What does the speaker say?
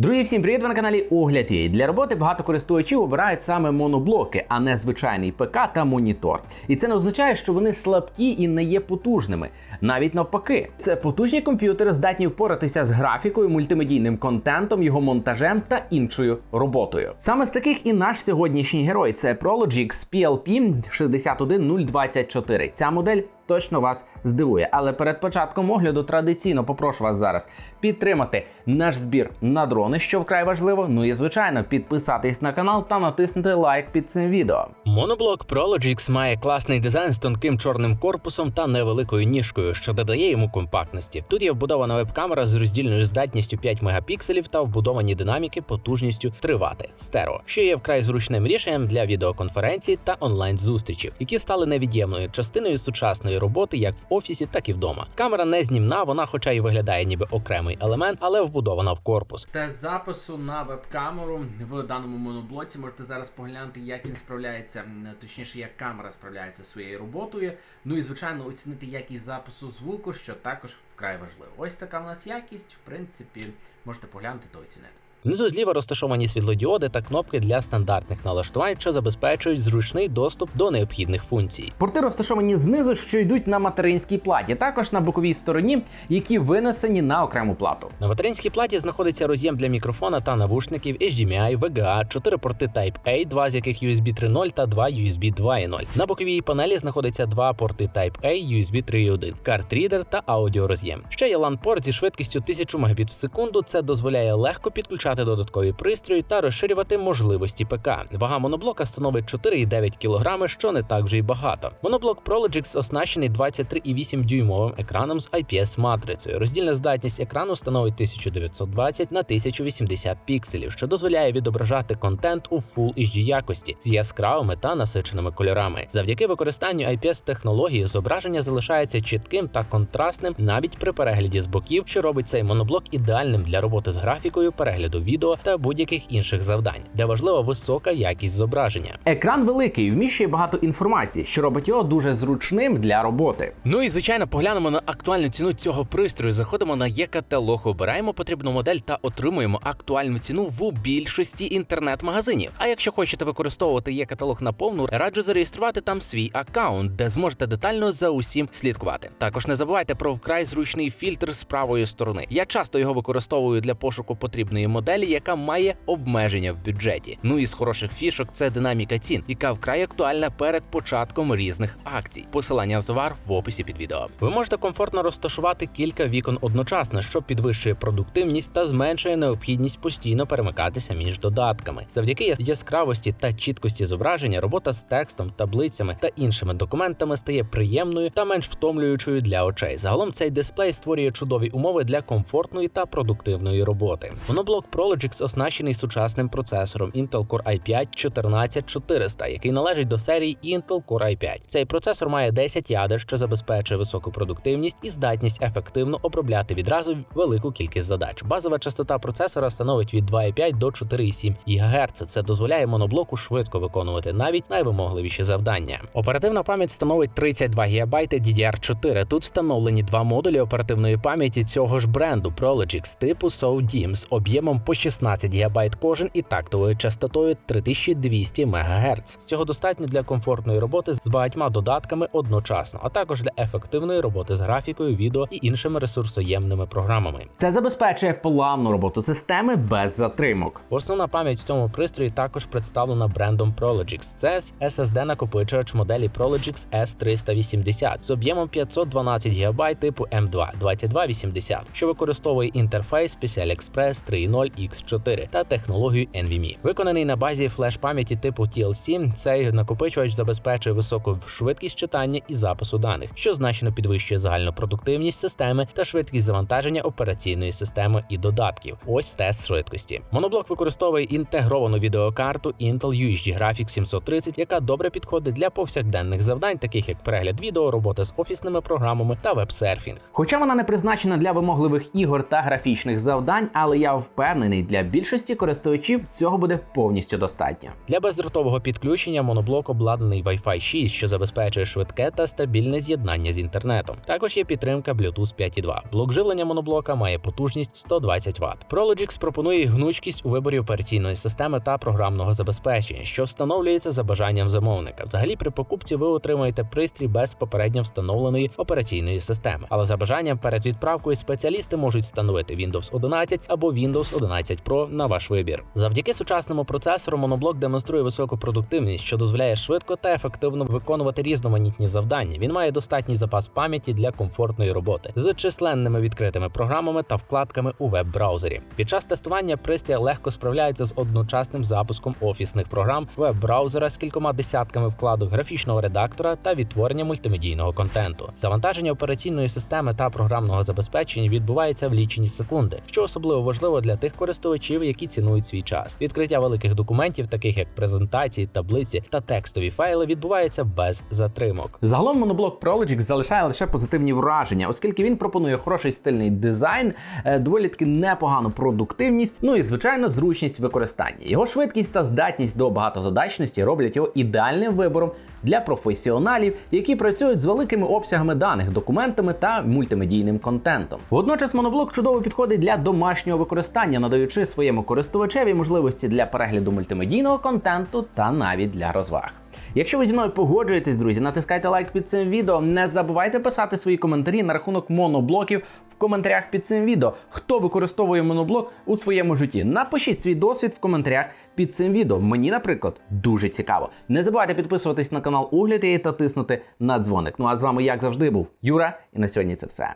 Друзі, всім привіт! Ви на каналі Огляд UA. Для роботи багато користувачів обирають саме моноблоки, а не звичайний ПК та монітор. І це не означає, що вони слабкі і не є потужними. Навіть навпаки, це потужні комп'ютери, здатні впоратися з графікою, мультимедійним контентом, його монтажем та іншою роботою. Саме з таких і наш сьогоднішній герой це Prologix PLP 61024. Ця модель точно вас здивує. Але перед початком огляду традиційно попрошу вас зараз підтримати наш збір на дрони, що вкрай важливо. Ну і звичайно, підписатись на канал та натиснути лайк під цим відео. Моноблок Prologix має класний дизайн з тонким чорним корпусом та невеликою ніжкою, що додає йому компактності. Тут є вбудована веб-камера з роздільною здатністю 5 мегапікселів та вбудовані динаміки потужністю 3 Вт стерео, що є вкрай зручним рішенням для відеоконференцій та онлайн-зустрічей, які стали невід'ємною частиною сучасної роботи як в офісі, так і вдома. Камера не знімна, вона, хоча й виглядає ніби окремий елемент, але вбудована в корпус. Тест запису на веб-камеру в даному моноблоці можете зараз поглянути, як він справляється, точніше, як камера справляється своєю роботою. Ну і звичайно, оцінити якість запису звуку, що також вкрай важливо. Ось така в нас якість. В принципі, можете поглянути та оцінити. Внизу зліва розташовані світлодіоди та кнопки для стандартних налаштувань, що забезпечують зручний доступ до необхідних функцій. Порти розташовані знизу, що йдуть на материнській платі, також на боковій стороні, які винесені на окрему плату. На материнській платі знаходиться роз'єм для мікрофона та навушників HDMI, VGA, 4 порти Type-A, два з яких USB 3.0 та два USB 2.0. На боковій панелі знаходиться два порти Type-A, USB 3.1, картрідер та аудіороз'єм. Ще є LAN-порт зі швидкістю 1000 Мбіт в секунду. Це дозволяє легко підключати додаткові пристрої та розширювати можливості ПК. Вага моноблока становить 4,9 кг, що не так вже й багато. Моноблок Prologix оснащений 23,8 дюймовим екраном з IPS матрицею. Роздільна здатність екрану становить 1920 на 1080 пікселів, що дозволяє відображати контент у Full HD якості з яскравими та насиченими кольорами. Завдяки використанню IPS технології зображення залишається чітким та контрастним навіть при перегляді з боків, що робить цей моноблок ідеальним для роботи з графікою, перегляду відео та будь-яких інших завдань, де важлива висока якість зображення. Екран великий, вміщує багато інформації, що робить його дуже зручним для роботи. Ну і звичайно, поглянемо на актуальну ціну цього пристрою. Заходимо на є-каталог, обираємо потрібну модель та отримуємо актуальну ціну в більшості інтернет-магазинів. А якщо хочете використовувати є-каталог на повну, раджу зареєструвати там свій аккаунт, де зможете детально за усім слідкувати. Також не забувайте про вкрай зручний фільтр з правої сторони. Я часто його використовую для пошуку потрібної моделі, яка має обмеження в бюджеті. Ну і з хороших фішок це динаміка цін, яка вкрай актуальна перед початком різних акцій. Посилання на товар в описі під відео. Ви можете комфортно розташувати кілька вікон одночасно, що підвищує продуктивність та зменшує необхідність постійно перемикатися між додатками. Завдяки яскравості та чіткості зображення, робота з текстом, таблицями та іншими документами стає приємною та менш втомлюючою для очей. Загалом цей дисплей створює чудові умови для комфортної та продуктивної роботи. Моноблок Prologix оснащений сучасним процесором Intel Core i5 14400, який належить до серії Intel Core i5. Цей процесор має 10 ядер, що забезпечує високу продуктивність і здатність ефективно обробляти відразу велику кількість задач. Базова частота процесора становить від 2,5 до 4,7 ГГц. Це дозволяє моноблоку швидко виконувати навіть найвимогливіші завдання. Оперативна пам'ять становить 32 ГБ DDR4. Тут встановлені два модулі оперативної пам'яті цього ж бренду Prologix типу SODIMM з об'ємом по 16 ГБ кожен і тактовою частотою 3200 МГц. Цього достатньо для комфортної роботи з багатьма додатками одночасно, а також для ефективної роботи з графікою, відео і іншими ресурсоємними програмами. Це забезпечує плавну роботу системи без затримок. Основна пам'ять в цьому пристрої також представлена брендом Prologix. Це SSD накопичувач моделі Prologix S380 з об'ємом 512 ГБ типу M2 2280, що використовує інтерфейс PCI Express 3.0 X4 та технологію NVMe. Виконаний на базі флеш-пам'яті типу TLC, цей накопичувач забезпечує високу швидкість читання і запису даних, що значно підвищує загальну продуктивність системи та швидкість завантаження операційної системи і додатків. Ось тест швидкості. Моноблок використовує інтегровану відеокарту Intel UHD Graphics 730, яка добре підходить для повсякденних завдань, таких як перегляд відео, робота з офісними програмами та веб-серфінг. Хоча вона не призначена для вимогливих ігор та графічних завдань, але я впевнений, впевнений, для більшості користувачів цього буде повністю достатньо. Для бездротового підключення моноблок обладнаний Wi-Fi 6, що забезпечує швидке та стабільне з'єднання з інтернетом. Також є підтримка Bluetooth 5.2. Блок живлення моноблока має потужність 120 Вт. Prologix пропонує гнучкість у виборі операційної системи та програмного забезпечення, що встановлюється за бажанням замовника. Взагалі, при покупці ви отримаєте пристрій без попередньо встановленої операційної системи. Але за бажанням перед відправкою спеціалісти можуть встановити Windows 11 або Windows 11 Pro на ваш вибір. Завдяки сучасному процесору моноблок демонструє високу продуктивність, що дозволяє швидко та ефективно виконувати різноманітні завдання. Він має достатній запас пам'яті для комфортної роботи з численними відкритими програмами та вкладками у веб-браузері. Під час тестування пристрій легко справляється з одночасним запуском офісних програм, веб-браузера з кількома десятками вкладок графічного редактора та відтворення мультимедійного контенту. Завантаження операційної системи та програмного забезпечення відбувається в лічені секунди, що особливо важливо для тих користувачів, які цінують свій час. Відкриття великих документів, таких як презентації, таблиці та текстові файли, відбувається без затримок. Загалом моноблок Prologix залишає лише позитивні враження, оскільки він пропонує хороший стильний дизайн, е, доволі таки непогану продуктивність, ну і звичайно зручність використання. Його швидкість та здатність до багатозадачності роблять його ідеальним вибором для професіоналів, які працюють з великими обсягами даних, документами та мультимедійним контентом. Водночас моноблок чудово підходить для домашнього використання, надаючи своєму користувачеві можливості для перегляду мультимедійного контенту та навіть для розваг. Якщо ви зі мною погоджуєтесь, друзі, натискайте лайк під цим відео. Не забувайте писати свої коментарі на рахунок моноблоків в коментарях під цим відео. Хто використовує моноблок у своєму житті? Напишіть свій досвід в коментарях під цим відео. Мені, наприклад, дуже цікаво. Не забувайте підписуватись на канал Огляд та тиснути на дзвоник. Ну а з вами, як завжди, був Юра, і на сьогодні це все.